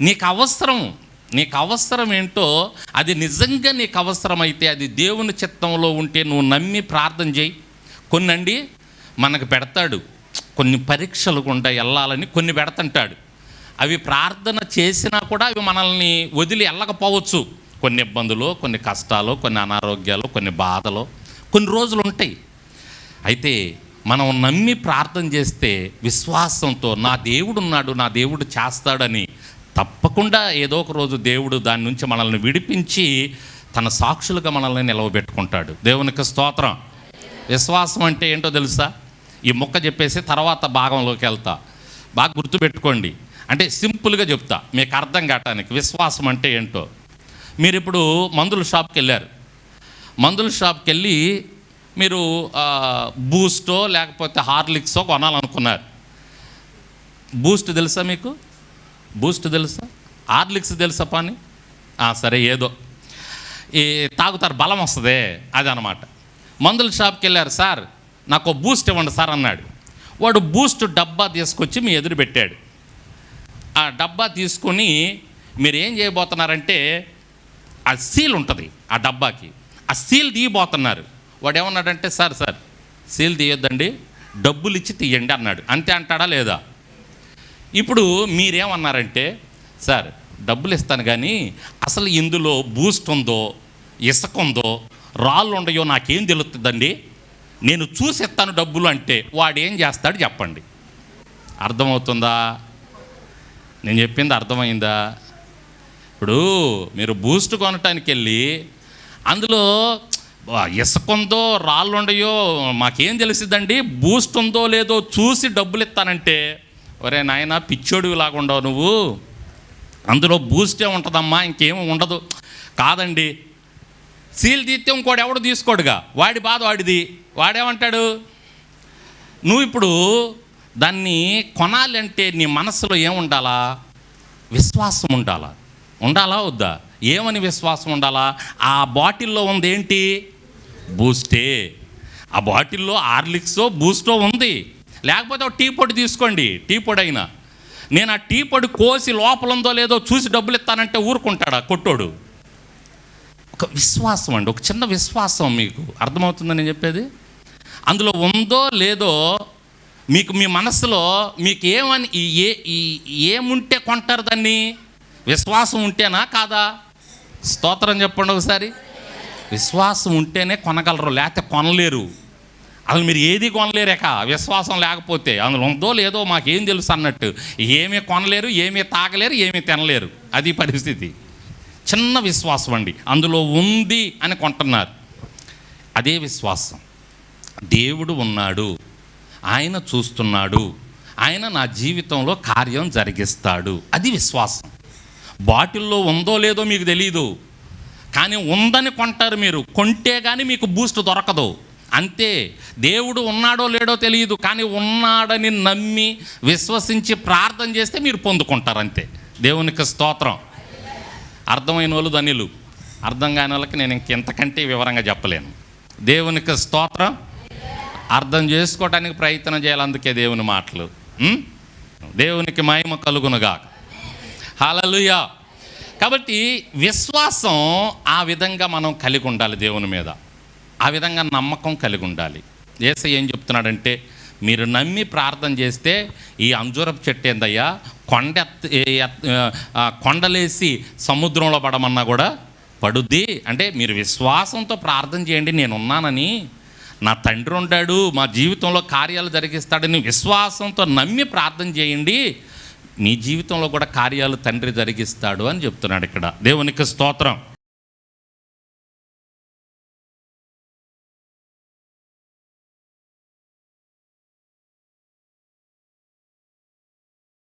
నీకు అవసరం నీకు అవసరం ఏంటో అది నిజంగా నీకు అవసరమైతే అది దేవుని చిత్తంలో ఉంటే నువ్వు నమ్మి ప్రార్థన చేయి. కొన్నండి మనకు పెడతాడు. కొన్ని పరీక్షలు గుండా వెళ్ళాలని కొన్ని పెడతంటాడు. అవి ప్రార్థన చేసినా కూడా అవి మనల్ని వదిలి వెళ్ళకపోవచ్చు కొన్ని ఇబ్బందులు కొన్ని కష్టాలు కొన్ని అనారోగ్యాలు కొన్ని బాధలు కొన్ని రోజులు ఉంటాయి. అయితే మనం నమ్మి ప్రార్థన చేస్తే విశ్వాసంతో నా దేవుడు ఉన్నాడు నా దేవుడు చేస్తాడని తప్పకుండా ఏదో ఒక రోజు దేవుడు దాని నుంచి మనల్ని విడిపించి తన సాక్షులుగా మనల్ని నిలవబెట్టుకుంటాడు. దేవునికి స్తోత్రం. విశ్వాసం అంటే ఏంటో తెలుసా? ఈ మొక్క చెప్పేసి తర్వాత భాగంలోకి వెళ్తా. బాగా గుర్తుపెట్టుకోండి. అంటే సింపుల్గా చెప్తా. మీకు అర్థం కావటానికి విశ్వాసం అంటే ఏంటో? మీరు ఇప్పుడు మందుల షాప్కి వెళ్ళారు. మందుల షాప్కి వెళ్ళి మీరు బూస్టో లేకపోతే హార్లిక్సో కొనాలనుకున్నారు. బూస్ట్ తెలుసా మీకు? బూస్ట్ తెలుసా? హార్లిక్స్ తెలుసా పని? సరే ఏదో. ఈ తాగుతారు బలం వస్తుంది అది అనమాట మందుల షాప్కి వెళ్ళారు సార్ నాకు బూస్ట్ ఇవ్వండి సార్ అన్నాడు. వాడు బూస్ట్ డబ్బా తీసుకొచ్చి మీ ఎదురు పెట్టాడు. ఆ డబ్బా తీసుకొని మీరు ఏం చేయబోతున్నారంటే ఆ సీల్ ఉంటుంది ఆ డబ్బాకి. ఆ సీల్ తీయబోతున్నారు. వాడు ఏమన్నాడంటే సార్ సార్ సీల్ తీయొద్దండి డబ్బులు ఇచ్చి తీయండి అన్నాడు. అంతే అంటాడా లేదా? ఇప్పుడు మీరేమన్నారంటే సార్ డబ్బులు ఇస్తాను కానీ అసలు ఇందులో బూస్ట్ ఉందో ఇసుక ఉందో రాళ్ళు ఉండయో నాకేం తెలుస్తుందండి నేను చూసి ఇస్తాను డబ్బులు అంటే వాడు ఏం చేస్తాడు చెప్పండి. అర్థమవుతుందా? నేను చెప్పింది అర్థమైందా? ఇప్పుడు మీరు బూస్ట్ కొనటానికి వెళ్ళి అందులో ఇసుక ఉందో రాళ్ళు ఉండయో మాకేం తెలిసిద్దండి? బూస్ట్ ఉందో లేదో చూసి డబ్బులు ఇస్తానంటే ఒరే నాయన పిచ్చోడివి లాగుండవు ఉండవు నువ్వు. అందులో బూస్టే ఉంటుందమ్మా ఇంకేమీ ఉండదు. కాదండి. సీల్ తీస్తే ఇంకోటి ఎవడు తీసుకోడుగా? వాడి బాధ వాడిది. వాడేమంటాడు? నువ్వు ఇప్పుడు దాన్ని కొనాలి అంటే నీ మనసులో ఏముండాలా విశ్వాసం ఉండాలా? ఉండాలా వద్దా? ఏమని విశ్వాసం ఉండాలా? ఆ బాటిల్లో ఉంది ఏంటి? బూస్టే. ఆ బాటిల్లో ఆర్లిక్సో బూస్టో ఉంది. లేకపోతే ఒక టీ పొడి తీసుకోండి టీ పొడి అయినా నేను ఆ టీ పొడి కోసి లోపల ఉందో లేదో చూసి డబ్బులు ఇస్తానంటే ఊరుకుంటాడా కొట్టోడు? ఒక విశ్వాసం అండి ఒక చిన్న విశ్వాసం మీకు. అర్థమవుతుందని నేను చెప్పేది? అందులో ఉందో లేదో మీకు మీ మనసులో మీకు ఏమని ఏ ఈ ఏముంటే కొంటారు దాన్ని? విశ్వాసం ఉంటేనా కాదా? స్తోత్రం చెప్పండి ఒకసారి. విశ్వాసం ఉంటేనే కొనగలరు లేకపోతే కొనలేరు. అసలు మీరు ఏది కొనలేరక? విశ్వాసం లేకపోతే. అందులో ఉందో లేదో మాకేం తెలుసు అన్నట్టు. ఏమీ కొనలేరు ఏమీ తాగలేరు ఏమీ తినలేరు. అది పరిస్థితి. చిన్న విశ్వాసం అండి. అందులో ఉంది అని కొంటున్నారు. అదే విశ్వాసం. దేవుడు ఉన్నాడు. ఆయన చూస్తున్నాడు. ఆయన నా జీవితంలో కార్యం జరిగిస్తాడు. అది విశ్వాసం. బాటిల్లో ఉందో లేదో మీకు తెలియదు కానీ ఉందని కొంటారు మీరు. కొంటే కానీ మీకు బూస్ట్ దొరకదు. అంతే దేవుడు ఉన్నాడో లేడో తెలియదు కానీ ఉన్నాడని నమ్మి విశ్వసించి ప్రార్థన చేస్తే మీరు పొందుకుంటారు అంతే దేవునికి స్తోత్రం. అర్థమైన వాళ్ళు ధనిలు. అర్థం కాని వాళ్ళకి నేను ఇంకెంతకంటే వివరంగా చెప్పలేను. దేవునికి స్తోత్రం. అర్థం చేసుకోవడానికి ప్రయత్నం చేయాలి అందుకే దేవుని మాటలు. దేవునికి మహిమ కలుగునుగా హల్లెలూయా. కాబట్టి విశ్వాసం ఆ విధంగా మనం కలిగి ఉండాలి దేవుని మీద. ఆ విధంగా నమ్మకం కలిగి ఉండాలి. ఏసై ఏం చెప్తున్నాడంటే మీరు నమ్మి ప్రార్థన చేస్తే ఈ అంజూరపు చెట్టు ఏందయ్యా? కొండ కొండలేసి సముద్రంలో పడమన్నా కూడా పడుద్ది. అంటే మీరు విశ్వాసంతో ప్రార్థన చేయండి నేనున్నానని. నా తండ్రి ఉంటాడు మా జీవితంలో కార్యాలు జరిగిస్తాడని విశ్వాసంతో నమ్మి ప్రార్థన చేయండి. మీ జీవితంలో కూడా కార్యాలు తండ్రి జరిగిస్తాడు అని చెప్తున్నాడు ఇక్కడ. దేవునికి స్తోత్రం.